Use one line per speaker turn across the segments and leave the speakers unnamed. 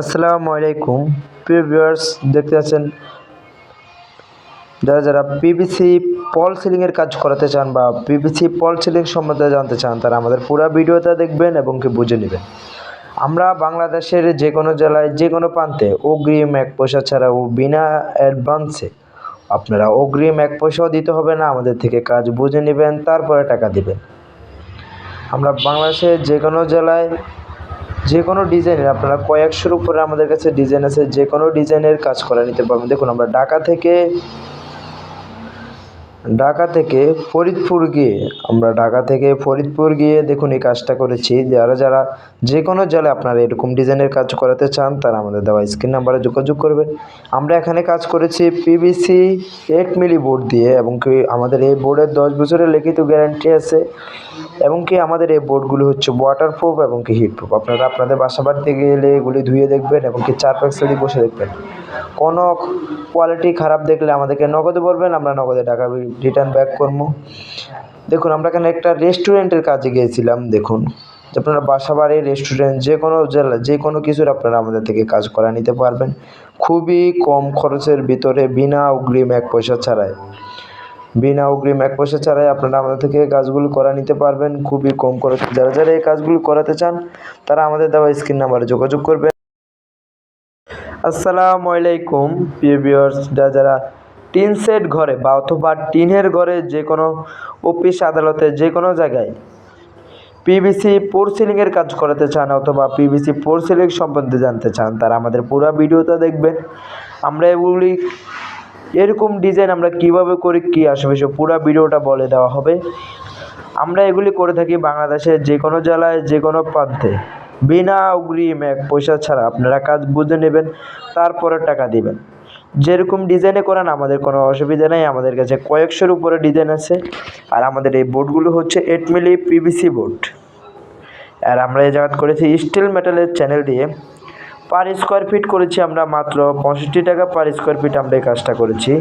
আসসালামু আলাইকুম। প্রিয় ভিউয়ার্স, দেখতে পাচ্ছেন, যারা যারা পিভিসি পল সিলিংয়ের কাজ করাতে চান বা পিভিসি পল সিলিং সম্বন্ধে জানতে চান, তারা আমাদের পুরো ভিডিওটা দেখবেন এবং কি বুঝে নেবেন। আমরা বাংলাদেশের যে কোনো জেলায়, যে কোনো প্রান্তে অগ্রিম এক পয়সা ছাড়া ও বিনা অ্যাডভান্সে আপনারা অগ্রিম এক পয়সাও দিতে হবে না, আমাদের থেকে কাজ বুঝে নেবেন, তারপরে টাকা দিবেন। আমরা বাংলাদেশের যে কোনো জেলায় যে কোনো ডিজাইনের, আপনারা কয়েকশোর উপরে আমাদের কাছে ডিজাইন আছে, যে কোনো ডিজাইনের কাজ করা নিতে পারবেন। দেখুন, আমরা ঢাকা থেকে ঢাকা থেকে ফরিদপুর গিয়ে, আমরা ঢাকা থেকে ফরিদপুর গিয়ে দেখুন এই কাজটা করেছি। যারা যারা যে কোনো জেলায় আপনারা এরকম ডিজাইনের কাজ করাতে চান, তারা আমাদের দেওয়া স্ক্রিন নাম্বারে যোগাযোগ করবেন। আমরা এখানে কাজ করেছি পিভিসি এইট মিলি বোর্ড দিয়ে এবং কি আমাদের এই বোর্ডের দশ বছরের লিখিত গ্যারান্টি আছে। এবং কি আমাদের এই বোর্ডগুলো হচ্ছে ওয়াটারপ্রুফ এবং কি হিটপ্রুফ আপনারা আপনাদের বাসা বাড়িতে গেলে এগুলি ধুয়ে দেখবেন এবং কি চার পাঁচ সাইডে বসে দেখবেন। কোনো কোয়ালিটি খারাপ দেখলে আমাদেরকে নগদে বলবেন, আমরা নগদে টাকা রিটার্ন ব্যাক করব। দেখুন, আমরা এখানে একটা রেস্টুরেন্টের কাজে গিয়েছিলাম, দেখুন। আপনারা বাসা বাড়ি রেস্টুরেন্ট যে কোনো জেলা, যে কোনো কিছুর আপনারা আমাদের থেকে কাজ করা নিতে পারবেন। খুবই কম খরচের ভিতরে বিনা অগ্রিম এক পয়সা ছাড়াই। বিনা অগ্রিম এক পয়সা ছাড়াই আপনারা আমাদের থেকে কাজগুলো করা নিতে পারবেন। খুবই কম খরচে যারা যারা এই কাজগুলো করাতে চান, তারা আমাদের দেওয়া স্ক্রিন নাম্বারে যোগাযোগ করবেন। আসসালামু আলাইকুম, প্রিয় ভিউয়ার্স যারা যারা টিন সেট ঘরে বা অথবা টিনের ঘরে যে কোনো অফিস, আদালতে যে কোনো জায়গায় পিভিসি পোর সিলিংয়ের কাজ করাতে চান অথবা পিভিসি পোর সিলিং সম্বন্ধে জানতে চান, তারা আমাদের পুরো ভিডিওটা দেখবেন। আমরা এগুলি এরকম ডিজাইন আমরা কীভাবে করি, কী সে পুরো ভিডিওটা বলে দেওয়া হবে। আমরা এগুলি করে থাকি বাংলাদেশের যে কোনো জেলায় যে কোনো প্রান্তে। বিনা অগ্রিম এক পয়সা ছাড়া আপনারা কাজ বুঝে নেবেন, তারপরে টাকা দিবেন। যেরকম ডিজাইনে করেন, আমাদের কোনো অসুবিধা নেই, আমাদের কাছে কয়েকশোর উপরে ডিজাইন আছে। আর আমাদের এই বোর্ডগুলো হচ্ছে এইট মিলি পিভিসি বোর্ড আর আমরা এই জায়গা করেছি স্টিল মেটালের চ্যানেল দিয়ে। পার স্কোয়ার ফিট করেছি আমরা মাত্র পঁয়ষট্টি টাকা পার স্কোয়ার ফিট আমরা এই কাজটা করেছি।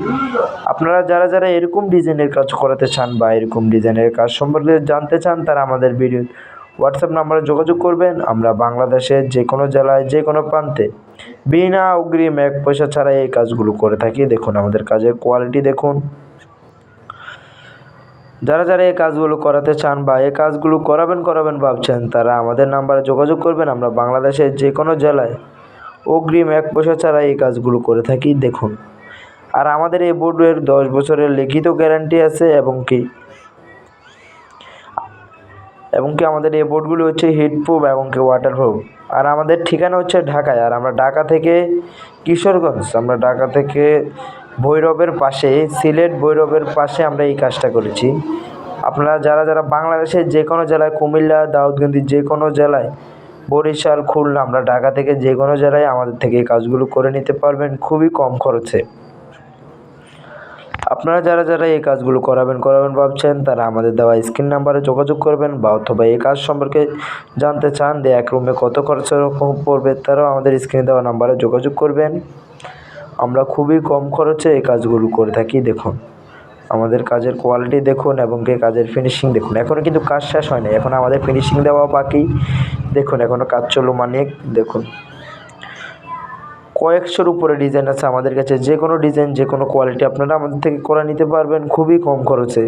আপনারা যারা যারা এরকম ডিজাইনের কাজ করাতে চান বা এরকম ডিজাইনের কাজ সম্পর্কে জানতে চান, তারা আমাদের ভিডিও হোয়াটসঅ্যাপ নাম্বারে যোগাযোগ করবেন। আমরা বাংলাদেশের যে কোনো জেলায় যে কোনো প্রান্তে বিনা অগ্রিম এক পয়সা ছাড়া এই কাজগুলো করে থাকি। দেখুন, আমাদের কাজের কোয়ালিটি দেখুন। যারা যারা এই কাজগুলো করাতে চান বা এই কাজগুলো করাবেন করাবেন ভাবছেন, তারা আমাদের নাম্বারে যোগাযোগ করবেন। আমরা বাংলাদেশের যে কোনো জেলায় অগ্রিম এক পয়সা ছাড়া এই কাজগুলো করে থাকি, দেখুন। আর আমাদের এই বোর্ডের দশ বছরের লিখিত গ্যারান্টি আছে এবং কি? এবং কি আমাদের এই বোর্ডগুলো হচ্ছে হিটপ্রুফ এবং কি ওয়াটার ওয়াটারপ্রুফ আর আমাদের ঠিকানা হচ্ছে ঢাকায়, আর আমরা ঢাকা থেকে কিশোরগঞ্জ, আমরা ঢাকা থেকে ভৈরবের পাশে, সিলেট ভৈরবের পাশে আমরা এই কাজটা করেছি। আপনারা যারা যারা বাংলাদেশের যে কোনো জেলায়, কুমিল্লা দাউদকান্দি যে কোনো জেলায় বরিশাল, খুলনা, আমরা ঢাকা থেকে যে কোনো জেলায় আমাদের থেকে এই কাজগুলো করে নিতে পারবেন, খুবই কম খরচে। আপনারা যারা যারা এই কাজগুলো করাবেন করাবেন ভাবছেন, তারা আমাদের দেওয়া স্ক্রিন নাম্বারে যোগাযোগ করবেন বা অথবা এই কাজ সম্পর্কে জানতে চান যে এক রুমে কত খরচ পড়বে, তারাও আমাদের স্ক্রিনে দেওয়া নাম্বারে যোগাযোগ করবেন। আমরা খুবই কম খরচে এই কাজগুলো করে থাকি, দেখুন। আমাদের কাজের কোয়ালিটি দেখুন এবং কে কাজের ফিনিশিং দেখুন। এখনও কিন্তু কাজ শেষ হয়নি। এখন আমাদের ফিনিশিং দেওয়া বাকি। দেখুন এখনও কাজ চলো মানে দেখুন। কয়েকশোর উপরে ডিজাইন আছে আমাদের কাছে। যে কোনো ডিজাইন যে কোনো কোয়ালিটি আপনারা আমাদের থেকে করে নিতে পারবেন। খুবই কম খরচে।